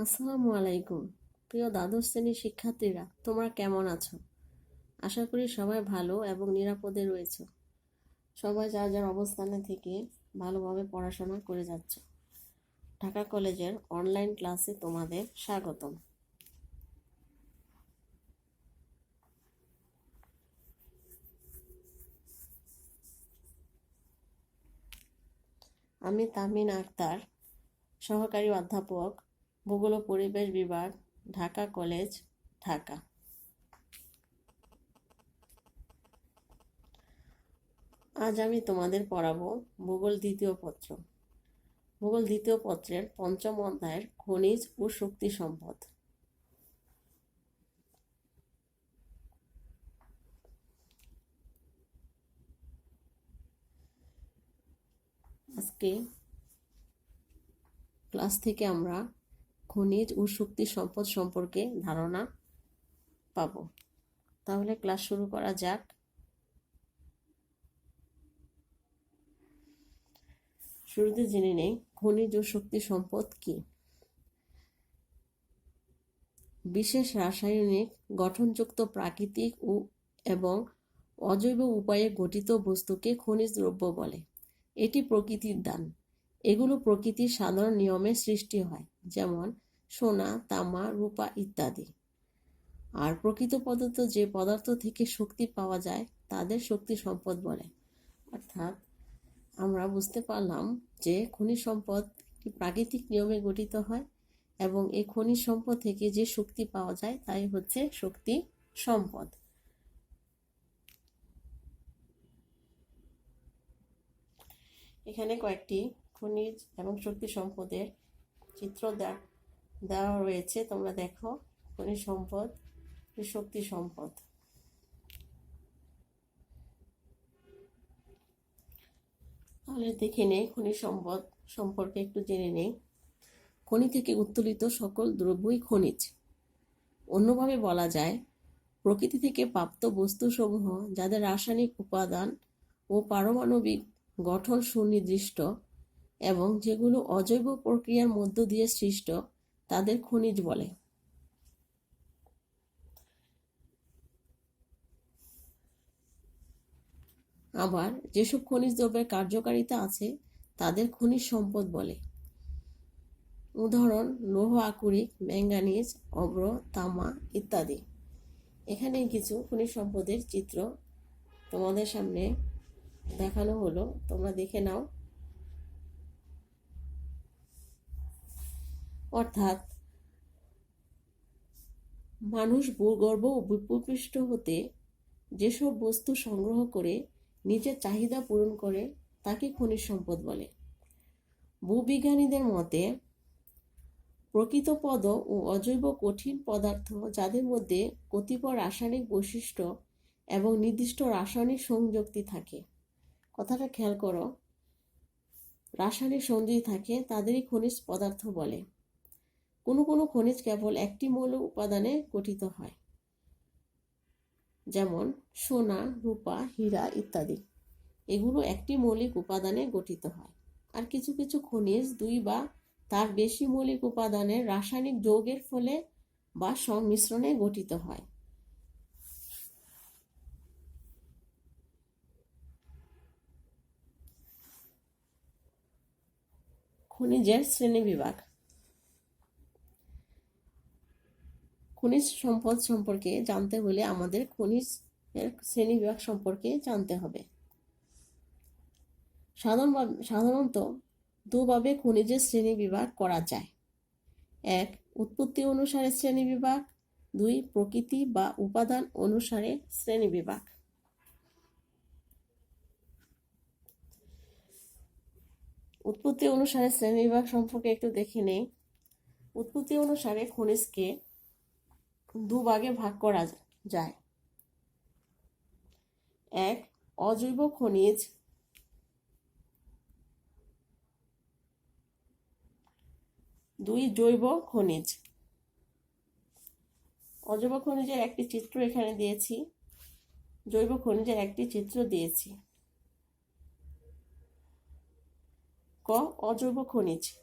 আসসালামু আলাইকুম। প্রিয় দ্বাদশ শ্রেণির শিক্ষার্থীরা, তোমরা কেমন আছো? আশা করি সবাই ভালো এবং নিরাপদে রয়েছে। সবাই যার যার অবস্থানে থেকে ভালোভাবে পড়াশোনা করে যাচ্ছ। ঢাকা কলেজের অনলাইন ক্লাসে তোমাদের স্বাগতম। আমি তামিন আক্তার, সহকারী অধ্যাপক ভূগোল পরিবেশ বিভাগ, ঢাকা কলেজ, ঢাকা। আজ আমি তোমাদের পড়াবো ভূগোল দ্বিতীয় পত্র। ভূগোল দ্বিতীয় পত্রের পঞ্চম অধ্যায়ের খনিজ ও শক্তি সম্পদ। আজকে ক্লাস থেকে আমরা খনিজ ও শক্তি সম্পদ সম্পর্কে ধারণা পাব। তাহলে ক্লাস শুরু করা যাক। শুরুতে জেনে নেই, খনিজ ও শক্তি সম্পদ কি? বিশেষ রাসায়নিক, গঠনযুক্ত প্রাকৃতিক ও এবং অজৈব উপায়ে গঠিত বস্তুকে খনিজ দ্রব্য বলে। এটি প্রকৃতির দান। এগুলো প্রকৃতির সাধারণ নিয়মে সৃষ্টি হয়। যেমন সোনা, তামা, রূপা ইত্যাদি। আর প্রকৃত পদার্থ যে পদার্থ থেকে শক্তি পাওয়া যায়, তাদের শক্তি সম্পদ বলে। অর্থাৎ আমরা বুঝতে পারলাম যে খনিজ সম্পদ প্রাকৃতিক নিয়মে গঠিত হয় এবং এই খনিজ সম্পদ থেকে যে শক্তি পাওয়া যায়, তাই হচ্ছে শক্তি সম্পদ। এখানে কয়েকটি খনিজ এবং শক্তি সম্পদের চিত্র দেওয়া রয়েছে। তোমরা দেখো, খনিজ সম্পদ, শক্তি সম্পদ। তাহলে দেখে নেই, খনিজ সম্পদ সম্পর্কে একটু জেনে নেই। খনি থেকে উত্তোলিত সকল দ্রব্যই খনিজ। অন্যভাবে বলা যায়, প্রকৃতি থেকে প্রাপ্ত বস্তুসমূহ যাদের রাসায়নিক উপাদান ও পারমাণবিক গঠন সুনির্দিষ্ট এবং যেগুলো অজৈব প্রক্রিয়ার মধ্য দিয়ে সৃষ্ট, তাদের খনিজ বলে। আবার যেসব খনিজ দ্রব্যের কার্যকারিতা আছে, তাদের খনিজ সম্পদ বলে। উদাহরণ, লৌহ, আকরিক ম্যাঙ্গানিজ অব্র তামা ইত্যাদি। এখানে কিছু খনিজ সম্পদের চিত্র তোমাদের সামনে দেখানো হলো। তোমরা দেখে নাও। অর্থাৎ মানুষ ভূগর্ভ ও ভূপৃষ্ঠ হতে যেসব বস্তু সংগ্রহ করে নিজের চাহিদা পূরণ করে, তাকে খনিজ সম্পদ বলে। ভূবিজ্ঞানীদের মতে, প্রকৃত পদ ও অজৈব কঠিন পদার্থ যাদের মধ্যে কতিপয় রাসায়নিক বৈশিষ্ট্য এবং নির্দিষ্ট রাসায়নিক সংযুক্তি থাকে। কথাটা খেয়াল করো, রাসায়নিক সংযুক্তি থাকে, তাদেরই খনিজ পদার্থ বলে। কোনো কোনো খনিজ কেবল একটি মৌল উপাদানে গঠিত হয়। যেমন সোনা, রূপা, হীরা ইত্যাদি। এগুলো একটি মৌলিক উপাদানে গঠিত হয়। আর কিছু কিছু খনিজ দুই বা তার বেশি মৌলিক উপাদানের রাসায়নিক যৌগের ফলে বা সংমিশ্রণে গঠিত হয়। খনিজের শ্রেণীবিভাগ খনিজ সম্পদ সম্পর্কে জানতে হলে আমাদের খনিজ এর শ্রেণীবিভাগ সম্পর্কে জানতে হবে। সাধারণভাবে, সাধারণত দুভাবে খনিজের শ্রেণি বিভাগ করা যায়। এক, উৎপত্তি অনুসারে শ্রেণি বিভাগ। দুই, প্রকৃতি বা উপাদান অনুসারে শ্রেণি বিভাগ। উৎপত্তি অনুসারে শ্রেণি বিভাগ সম্পর্কে একটু দেখে নেই। উৎপত্তি অনুসারে খনিজকে দুভাগে ভাগ করা যায়। এক, অজৈব খনিজ। দুই, জৈব খনিজ। অজৈব খনিজের একটি চিত্র এখানে দিয়েছি। জৈব খনিজের একটি চিত্র দিয়েছি। ক, অজৈব খনিজ।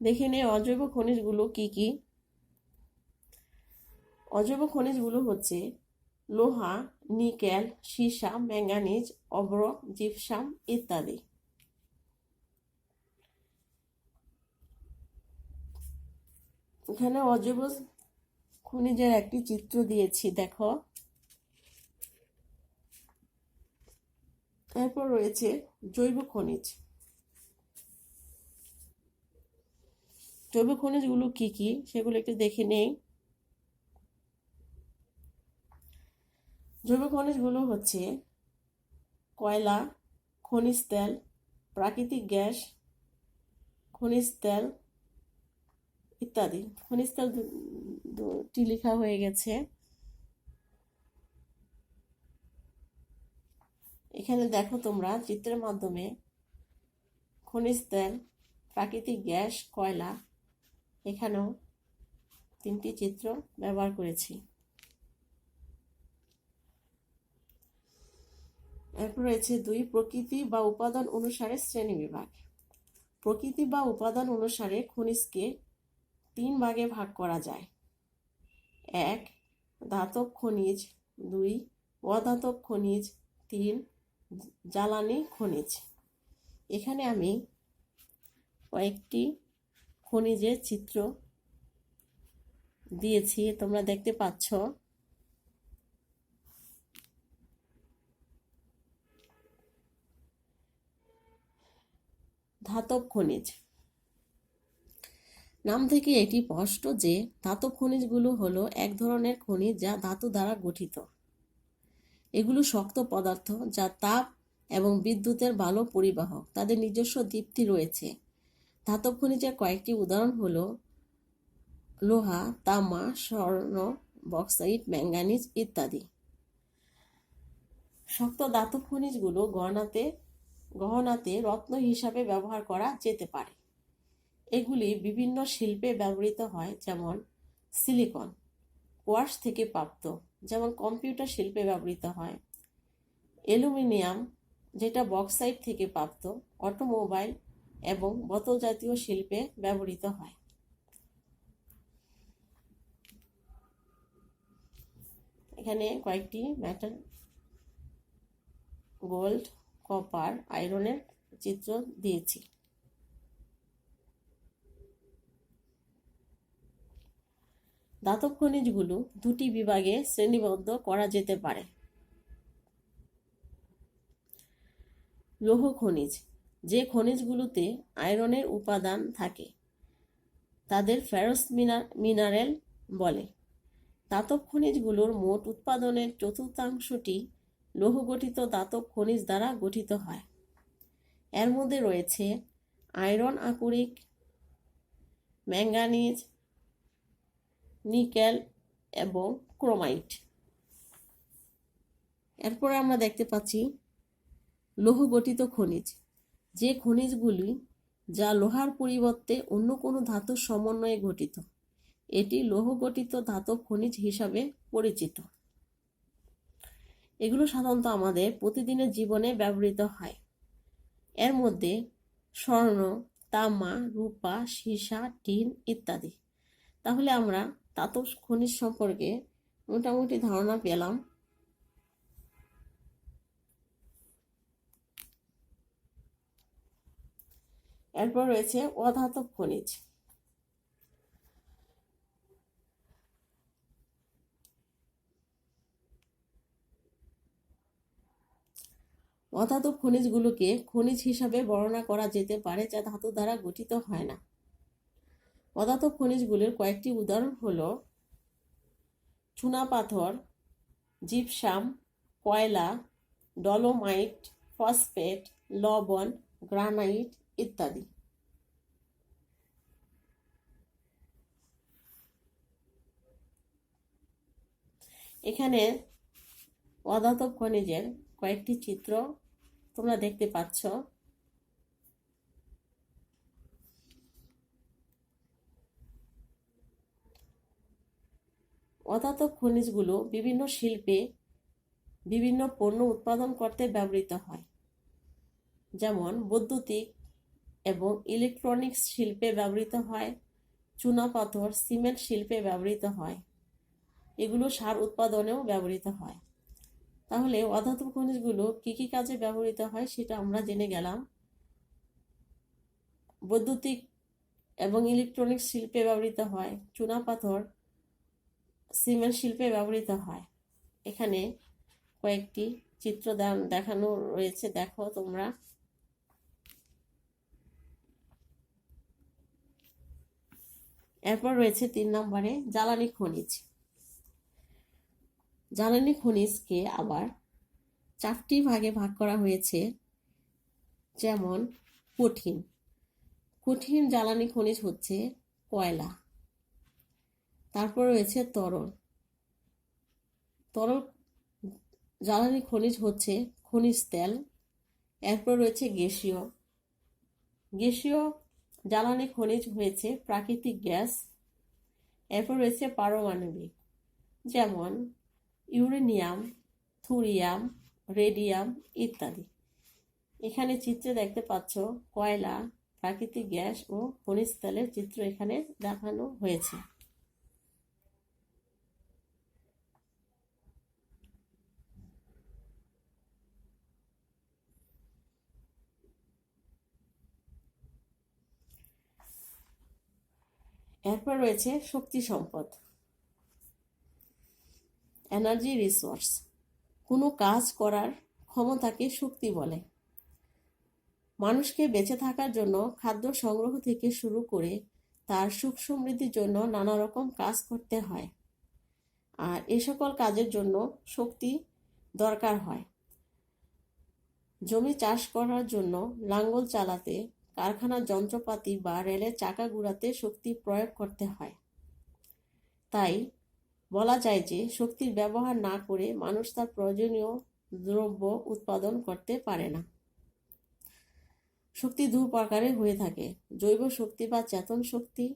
দেখে নে, অজৈব খনিজগুলো কি কি? অজৈব খনিজগুলো হচ্ছে লোহা, নিকেল, সীসা, ম্যাঙ্গানিজ অব্র জিপসাম ইত্যাদি। এখানে অজৈব খনিজের একটি চিত্র দিয়েছি, দেখো। এরপর রয়েছে জৈব খনিজ। জৈব খনিজগুলো কি কি? সেগুলো একটু দেখে নেই। জৈব খনিজগুলো হচ্ছে কয়লা, খনিজ তেল, প্রাকৃতিক গ্যাস, খনিজ তেল ইত্যাদি। খনিজ তেল দুটি লেখা হয়ে গেছে। এখানে দেখো তোমরা চিত্রের মাধ্যমে খনিজ তেল, প্রাকৃতিক গ্যাস, কয়লা এখানেও তিনটি চিত্র ব্যবহার করেছি। এরপর রয়েছে দুই প্রকৃতি বা উপাদান অনুসারে শ্রেণি বিভাগ। প্রকৃতি বা উপাদান অনুসারে খনিজকে তিন ভাগে ভাগ করা যায়। এক ধাতব খনিজ, দুই অধাতব খনিজ, তিন, জ্বালানি খনিজ। এখানে আমি কয়েকটি খনিজের চিত্র দিয়েছি, তোমরা দেখতে পাচ্ছ। ধাতব খনিজ। নাম থেকে এটি স্পষ্ট যে ধাতব খনিজগুলো হলো এক ধরনের খনিজ যা ধাতু দ্বারা গঠিত। এগুলো শক্ত পদার্থ যা তাপ এবং বিদ্যুতের ভালো পরিবাহক, তাদের নিজস্ব দীপ্তি রয়েছে। ধাতব খনিজের কয়েকটি উদাহরণ হলো লোহা, তামা, স্বর্ণ বক্সাইট ম্যাঙ্গানিজ ইত্যাদি। শক্ত ধাতব খনিজগুলো গহনাতে গহনাতে রত্ন হিসাবে ব্যবহার করা যেতে পারে। এগুলি বিভিন্ন শিল্পে ব্যবহৃত হয়, যেমন সিলিকন কোয়ার্স থেকে প্রাপ্ত, যেমন কম্পিউটার শিল্পে ব্যবহৃত হয়। অ্যালুমিনিয়াম যেটা বক্সাইট থেকে প্রাপ্ত অটোমোবাইল এবং বোতল জাতীয় শিল্পে ব্যবহৃত হয়। এখানে কয়েকটি ম্যাটার গোল্ড কপার আয়রনের চিত্র দিয়েছি। ধাতব খনিজগুলো দুটি বিভাগে শ্রেণীবদ্ধ করা যেতে পারে। লৌহ খনিজ যে খনিজগুলোতে আয়রনের উপাদান থাকে, তাদের ফেরস মিনারেল বলে। দাতব খনিজগুলোর মোট উৎপাদনের চতুর্থাংশটি লৌহগঠিত দাতব খনিজ দ্বারা গঠিত হয়। এর মধ্যে রয়েছে আয়রন আকরিক, ম্যাঙ্গানিজ, নিকেল এবং ক্রোমাইট। এরপরে আমরা দেখতে পাচ্ছি লৌহ গঠিত খনিজ। যে খনিজগুলি যা লোহার পরিবর্তে অন্য কোনো ধাতুর সমন্বয়ে গঠিত। এটি লৌহ গঠিত ধাতব খনিজ হিসাবে পরিচিত। এগুলো সাধারণত আমাদের প্রতিদিনের জীবনে ব্যবহৃত হয়। এর মধ্যে স্বর্ণ, তামা, রূপা, সীসা, টিন ইত্যাদি। তাহলে আমরা তাতব খনিজ সম্পর্কে মোটামুটি ধারণা পেলাম। এরপর রয়েছে অধাতব খনিজ। অধাতব খনিজগুলোকে খনিজ হিসাবে বর্ণনা করা যেতে পারে যা ধাতু দ্বারা গঠিত হয় না। পদার্থ খনিজগুলির কয়েকটি উদাহরণ হল, চুনাপাথর, জিপসাম, কয়লা, ডলোমাইট, ফসফেট, লবণ, গ্রানাইট ইত্যাদি। এখানে অধাতব খনিজের কয়েকটি চিত্র তোমরা দেখতে পাচ্ছ। অধাতব খনিজগুলো বিভিন্ন শিল্পে বিভিন্ন পণ্য উৎপাদন করতে ব্যবহৃত হয়। যেমন বৈদ্যুতিক এবং ইলেকট্রনিক্স শিল্পে ব্যবহৃত হয় চুনাপাথর সিমেন্ট শিল্পে ব্যবহৃত হয়। এগুলো সার উৎপাদনেও ব্যবহৃত হয়। তাহলে অধাতু খনিজগুলো কী কী কাজে ব্যবহৃত হয় সেটা আমরা জেনে গেলাম। বৈদ্যুতিক এবং ইলেকট্রনিক্স শিল্পে ব্যবহৃত হয় চুনাপাথর সিমেন্ট শিল্পে ব্যবহৃত হয়। এখানে কয়েকটি চিত্র দেখানো রয়েছে, দেখো তোমরা। এরপর রয়েছে তিন নম্বরে জ্বালানি খনিজ। জ্বালানি খনিজকে আবার চারটি ভাগে ভাগ করা হয়েছে, যেমন কঠিন। কঠিন জ্বালানি খনিজ হচ্ছে কয়লা। তারপর রয়েছে তরল। তরল জ্বালানি খনিজ হচ্ছে খনিজ তেল। এরপর রয়েছে গ্যাসীয়। গ্যাসীয় জ্বালানি খনিজ হয়েছে, প্রাকৃতিক গ্যাস, এরপর রয়েছে পারমাণবিক, যেমন ইউরেনিয়াম, থুরিয়াম, রেডিয়াম ইত্যাদি। এখানে চিত্রে দেখতে পাচ্ছ কয়লা, প্রাকৃতিক গ্যাস ও খনিজ তেলের চিত্র এখানে দেখানো হয়েছে। এরপর রয়েছে শক্তি সম্পদ। এনার্জি রিসোর্স কোনো কাজ করার ক্ষমতাকে শক্তি বলে। মানুষকে বেঁচে থাকার জন্য খাদ্য সংগ্রহ থেকে শুরু করে তার সুখ সমৃদ্ধির জন্য নানা রকম কাজ করতে হয়। আর এ সকল কাজের জন্য শক্তি দরকার হয়। জমি চাষ করার জন্য লাঙ্গল চালাতে কারখানার যন্ত্রপাতি বা রেলের চাকা ঘুরাতে শক্তি প্রয়োগ করতে হয়। তাই বলা যায় যে, শক্তির ব্যবহার না করে মানুষ তার প্রয়োজনীয় দ্রব্য উৎপাদন করতে পারে না। শক্তি দু প্রকারের হয়ে থাকে, জৈব শক্তি বা চেতন শক্তি,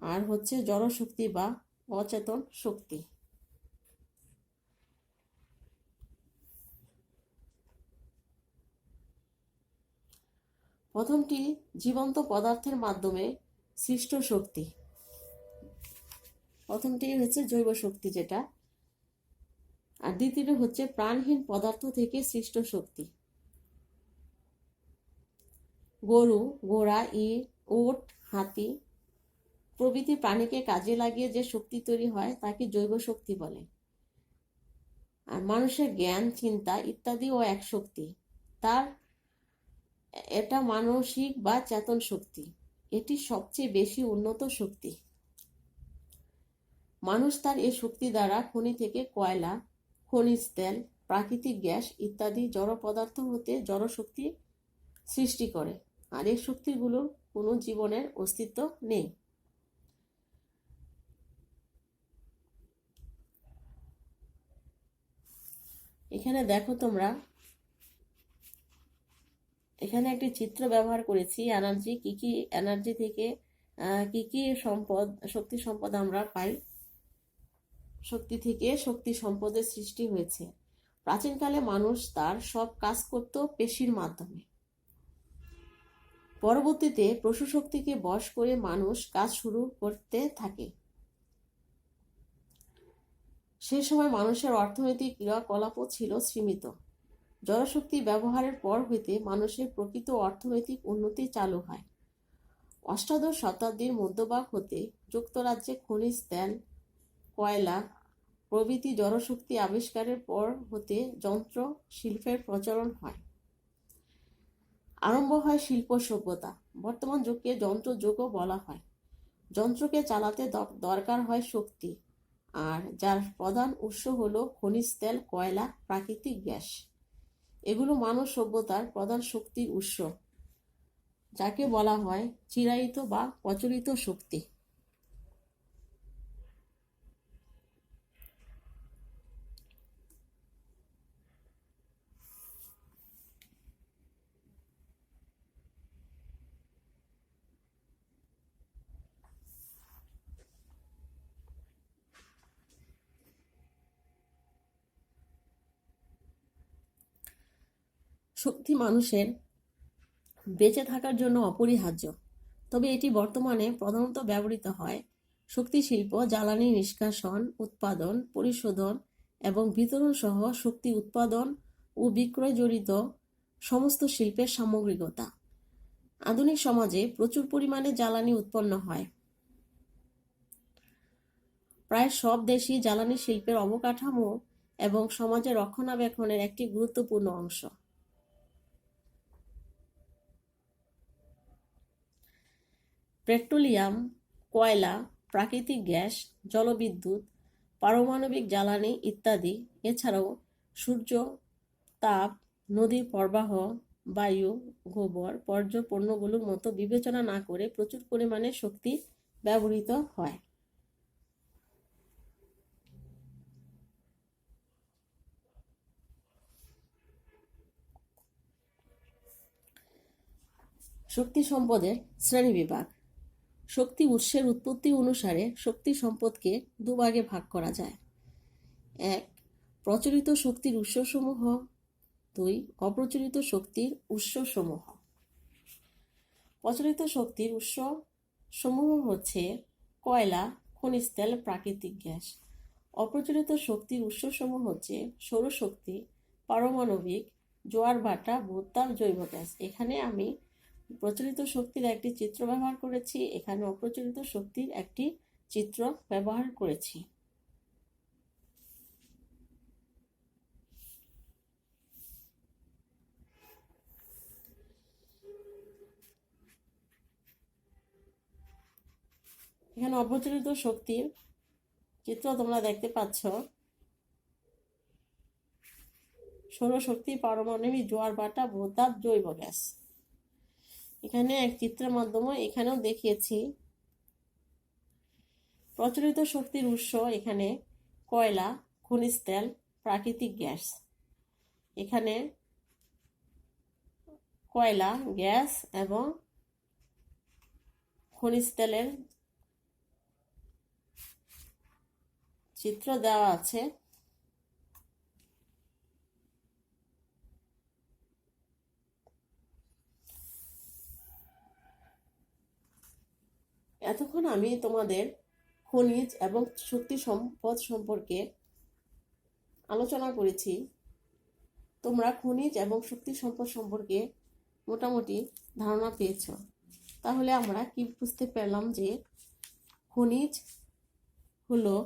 আর হচ্ছে জড় শক্তি বা অচেতন শক্তি। প্রথমটি জীবন্ত পদার্থের মাধ্যমে সৃষ্ট শক্তি। প্রথমটি হচ্ছে জৈব শক্তি যেটা। আর দ্বিতীয়টি হচ্ছে প্রাণহীন পদার্থ থেকে সৃষ্ট শক্তি। গরু, ঘোড়া, ইট, ওট, হাতি প্রভৃতি প্রাণীকে কাজে লাগিয়ে যে শক্তি তৈরি হয় তাকে জৈব শক্তি বলে। আর মানুষের জ্ঞান, চিন্তা ইত্যাদিও এক শক্তি। তার এটা মানসিক বা চেতন শক্তি। এটি সবচেয়ে বেশি উন্নত শক্তি। মানুষ তার এই শক্তি দ্বারা খনি থেকে কয়লা, খনিজ তেল, প্রাকৃতিক গ্যাস ইত্যাদি জড় পদার্থ হতে জড় শক্তি সৃষ্টি করে। আর এই শক্তিগুলোর কোনো জীবনের অস্তিত্ব নেই। এখানে দেখো তোমরা এখানে একটি চিত্র ব্যবহার করেছি এনার্জি কি কি এনার্জি থেকে কি কি সম্পদ, শক্তি সম্পদ আমরা পাই। শক্তি থেকে শক্তি সম্পদের সৃষ্টি হয়েছে। প্রাচীনকালে মানুষ তার সব কাজ করত পেশির মাধ্যমে। পরবর্তীতে পশু শক্তিকে বশ করে মানুষ কাজ শুরু করতে থাকে। সে সময় মানুষের অর্থনৈতিক ক্রিয়াকলাপও ছিল সীমিত। জনশক্তি ব্যবহারের পর হইতে মানুষের প্রকৃত অর্থনৈতিক উন্নতি চালু হয়। অষ্টাদশ শতাব্দীর মধ্যভাগ হতে যুক্তরাজ্যে খনিজ তেল, কয়লা প্রভৃতি জনশক্তি আবিষ্কারের পর হতে যন্ত্র শিল্পের প্রচলন হয়। আরম্ভ হয় শিল্প সভ্যতা। বর্তমান যুগকে যন্ত্র যুগও বলা হয়। যন্ত্রকে চালাতে দরকার হয় শক্তি, আর যার প্রধান উৎস হলো খনিজ তেল, কয়লা, প্রাকৃতিক গ্যাস। এগুলো মানব সভ্যতার প্রধান শক্তির উৎস যাকে বলা হয় চিরায়িত বা প্রচলিত শক্তি। শক্তি মানুষের বেঁচে থাকার জন্য অপরিহার্য। তবে এটি বর্তমানে প্রধানত ব্যবহৃত হয় শক্তি শিল্প, জ্বালানি নিষ্কাশন, উৎপাদন, পরিশোধন এবং বিতরণ সহ শক্তি উৎপাদন ও বিক্রয় জড়িত সমস্ত শিল্পের সামগ্রিকতা। আধুনিক সমাজে প্রচুর পরিমাণে জ্বালানি উৎপন্ন হয়। প্রায় সব দেশই জ্বালানি শিল্পের অবকাঠামো এবং সমাজের রক্ষণাবেক্ষণের একটি গুরুত্বপূর্ণ অংশ। পেট্রোলিয়াম, কয়লা, প্রাকৃতিক গ্যাস, জলবিদ্যুৎ, পারমাণবিক জ্বালানি ইত্যাদি। এছাড়াও সূর্য, তাপ নদীর প্রবাহ, বায়ু, গোবর, বর্জ্য পণ্যগুলোর মতো বিবেচনা না করে প্রচুর পরিমাণে শক্তি ব্যবহৃত হয়। শক্তি সম্পদের শ্রেণীবিভাগ শক্তি উৎসের উৎপত্তি অনুসারে শক্তি সম্পদকে দুভাগে ভাগ করা যায়। এক, প্রচলিত শক্তির উৎসসমূহ। দুই, অপ্রচলিত শক্তির উৎসসমূহ। প্রচলিত শক্তির উৎস সমূহ হচ্ছে কয়লা, খনিজ তেল, প্রাকৃতিক গ্যাস। অপ্রচলিত শক্তির উৎসসমূহ হচ্ছে সৌরশক্তি, পারমাণবিক, জোয়ার ভাটা ভূতাপ জৈব গ্যাস। এখানে আমি প্রচলিত শক্তির একটি চিত্র ব্যবহার করেছি এখানে অপ্রচলিত শক্তির একটি চিত্র ব্যবহার করেছি। এখানে অপ্রচলিত শক্তির চিত্র তোমরা দেখতে পাচ্ছ। সৌরশক্তি, পারমাণবিক জোয়ার ভাটা ভূতাপ, জৈব গ্যাস। এখানে এক চিত্রের মাধ্যমে এখানেও দেখিয়েছি। প্রচলিত শক্তির উৎস এখানে কয়লা, খনিজ তেল, প্রাকৃতিক গ্যাস। এখানে কয়লা, গ্যাস এবং খনিজ তেলের চিত্র দেওয়া আছে। এতক্ষণ আমি তোমাদের খনিজ এবং শক্তি সম্পদ সম্পর্কে আলোচনা করেছি। তোমরা খনিজ এবং শক্তি সম্পদ সম্পর্কে মোটামুটি ধারণা পেয়েছ। তাহলে আমরা কি বুঝতে পারলাম যে খনিজ হলো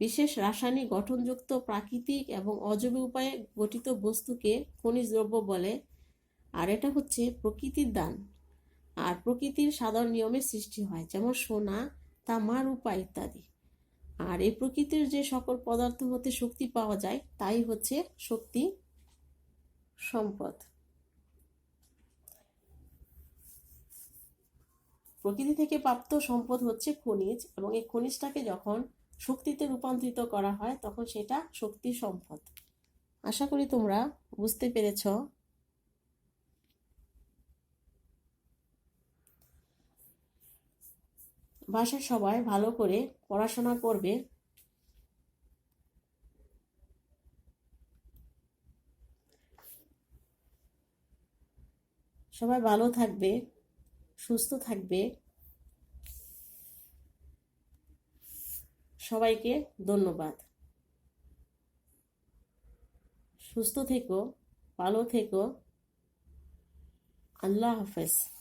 বিশেষ রাসায়নিক গঠনযুক্ত প্রাকৃতিক এবং অজৈব উপায়ে গঠিত বস্তুকে খনিজ দ্রব্য বলে, আর এটা হচ্ছে প্রকৃতির দান। আর প্রকৃতির সাধারণ নিয়মের সৃষ্টি হয়, যেমন সোনা, তামা, রূপা ইত্যাদি। আর এই প্রকৃতির যে সকল পদার্থ হতে শক্তি পাওয়া যায়, তাই হচ্ছে শক্তি সম্পদ। প্রকৃতি থেকে প্রাপ্ত সম্পদ হচ্ছে খনিজ, এবং এই খনিজটাকে যখন শক্তিতে রূপান্তরিত করা হয়, তখন সেটা শক্তি সম্পদ। আশা করি তোমরা বুঝতে পেরেছ বাসায় সবাই ভালো করে পড়াশোনা করবে। সবাই ভালো থাকবে, সুস্থ থাকবে। সবাইকে ধন্যবাদ। সুস্থ থেকো, ভালো থেকো। আল্লাহ হাফেজ।